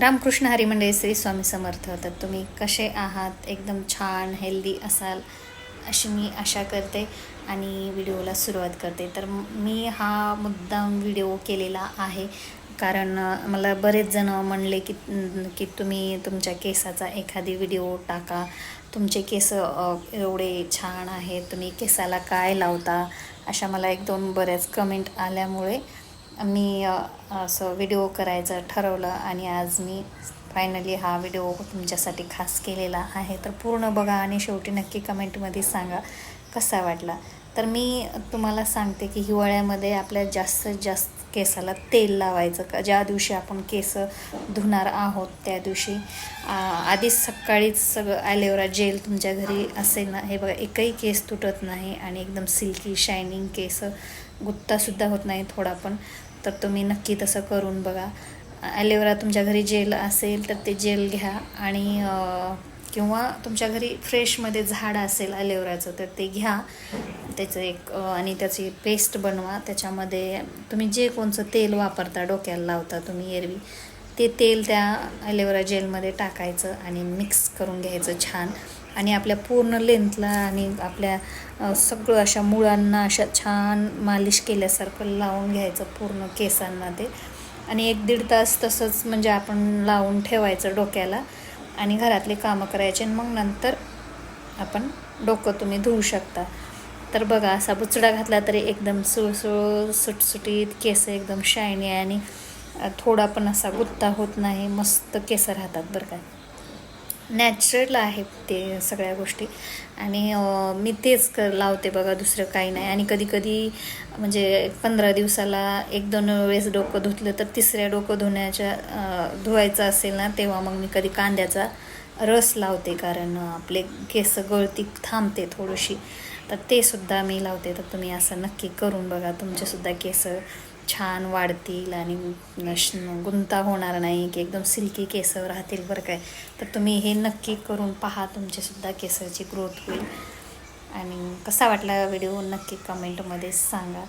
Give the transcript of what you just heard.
रामकृष्ण हरी मंडळी श्री स्वामी समर्थ. तर तुम्ही कसे आहात? एकदम छान हेल्दी असाल अशी मी आशा करते आणि व्हिडिओला सुरुवात करते. तर मी हा मुद्दाम व्हिडिओ केलेला आहे कारण मला बरेच जण म्हणले की की तुम्ही तुमच्या केसाचा एखादी व्हिडिओ टाका. तुमचे केस एवढे छान आहेत तुम्ही केसाला काय लावता? अशा मला एक दोन बऱ्याच कमेंट आल्यामुळे मी असं व्हिडिओ करायचं ठरवलं आणि आज मी फायनली हा व्हिडिओ तुमच्यासाठी खास केलेला आहे. तर पूर्ण बघा आणि शेवटी नक्की कमेंटमध्ये सांगा कसा वाटला. तर मी तुम्हाला सांगते की हिवाळ्यामध्ये आपल्या जास्तीत जास्त केसाला तेल लावायचं. का ज्या दिवशी आपण केस धुणार आहोत त्या दिवशी आधीच सकाळीच सगळं ॲलोवेरा जेल तुमच्या घरी असेल ना हे बघा एकही केस तुटत नाही आणि एकदम सिल्की शायनिंग केस गुत्तासुद्धा होत नाही थोडा पण. तर तुम्ही नक्की तसं करून बघा. ॲलोवेरा तुमच्या घरी जेल असेल तर ते जेल घ्या आणि किंवा तुमच्या घरी फ्रेशमध्ये झाड असेल ॲलोवेराचं तर ते घ्या. त्याचं एक आणि त्याची पेस्ट बनवा. त्याच्यामध्ये तुम्ही जे कोणचं तेल वापरता डोक्याला लावता तुम्ही एरवी ते तेल त्या ॲलोवेरा जेलमध्ये टाकायचं आणि मिक्स करून घ्यायचं छान. आणि आपल्या पूर्ण लेंथला आणि आपल्या सगळं अशा मुळांना अशा छान मालिश केल्यासारखं लावून घ्यायचं पूर्ण केसांना ते. आणि एक दीड तास तसंच म्हणजे आपण लावून ठेवायचं डोक्याला आणि घरातले कामं करायचे आणि मग नंतर आपण डोकं तुम्ही धुवू शकता. तर बघा असा बुचडा घातला तरी एकदम सुळसुळ सुटसुटीत केस एकदम शायनी आणि थोडा पण असा गुत्ता होत नाही मस्त केस राहतात बरं का. नॅचरल आहे ते सगळ्या गोष्टी. आणि मी तेच कर लावते बघा दुसरं काही नाही. आणि कधी कधी म्हणजे पंधरा दिवसाला एक दोन वेळेस डोकं धुतलं तर तिसऱ्या डोकं धुण्याच्या धुवायचं असेल ना तेव्हा मग मी कधी कांद्याचा रस लावते. कारण आपले केस गळती थांबते थोडीशी. तर ते सुद्धा मी लावते. तर तुम्ही असं नक्की करून बघा. तुमचेसुद्धा केस छान वाढतील आणि नश गुंता होणार नाही की एकदम सिल्की केस राहतील बरं काय. तर तुम्ही हे नक्की करून पहा तुमच्यासुद्धा केसाची ग्रोथ होईल. आणि कसा वाटला व्हिडिओ नक्की कमेंटमध्ये सांगा.